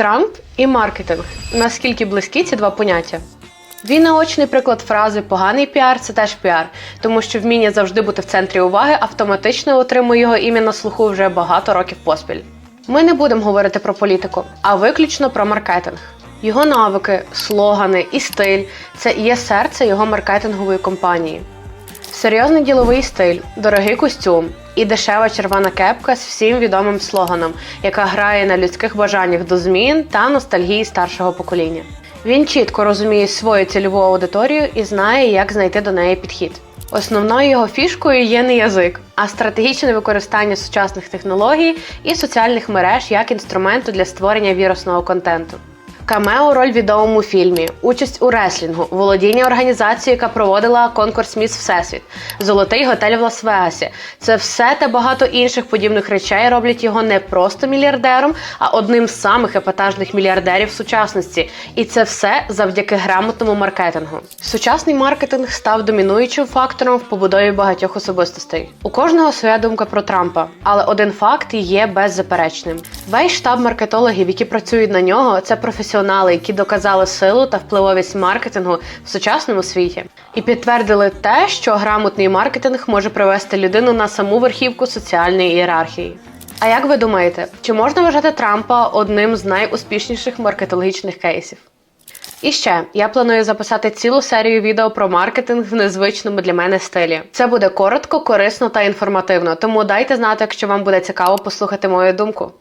Трамп і маркетинг. Наскільки близькі ці два поняття? Він наочний приклад фрази поганий піар це теж піар, тому що вміння завжди бути в центрі уваги автоматично отримує його ім'я на слуху вже багато років поспіль. Ми не будемо говорити про політику, а виключно про маркетинг. Його навики, слогани і стиль це і є серце його маркетингової компанії. Серйозний діловий стиль, дорогий костюм і дешева червона кепка з всім відомим слоганом, яка грає на людських бажаннях до змін та ностальгії старшого покоління. Він чітко розуміє свою цільову аудиторію і знає, як знайти до неї підхід. Основною його фішкою є не язик, а стратегічне використання сучасних технологій і соціальних мереж як інструменту для створення вірусного контенту. Камео роль в відомому фільмі, участь у реслінгу, володіння організацією, яка проводила конкурс Міс Всесвіт, золотий готель в Лас-Вегасі. Це все та багато інших подібних речей роблять його не просто мільярдером, а одним з самих епатажних мільярдерів сучасності. І це все завдяки грамотному маркетингу. Сучасний маркетинг став домінуючим фактором в побудові багатьох особистостей. У кожного своя думка про Трампа, але один факт є беззаперечним: весь штаб маркетологів, які працюють на нього, це професіонали, які доказали силу та впливовість маркетингу в сучасному світі, і підтвердили те, що грамотний маркетинг може привести людину на саму верхівку соціальної ієрархії. А як ви думаєте, чи можна вважати Трампа одним з найуспішніших маркетологічних кейсів? І ще я планую записати цілу серію відео про маркетинг в незвичному для мене стилі. Це буде коротко, корисно та інформативно. Тому дайте знати, якщо вам буде цікаво послухати мою думку.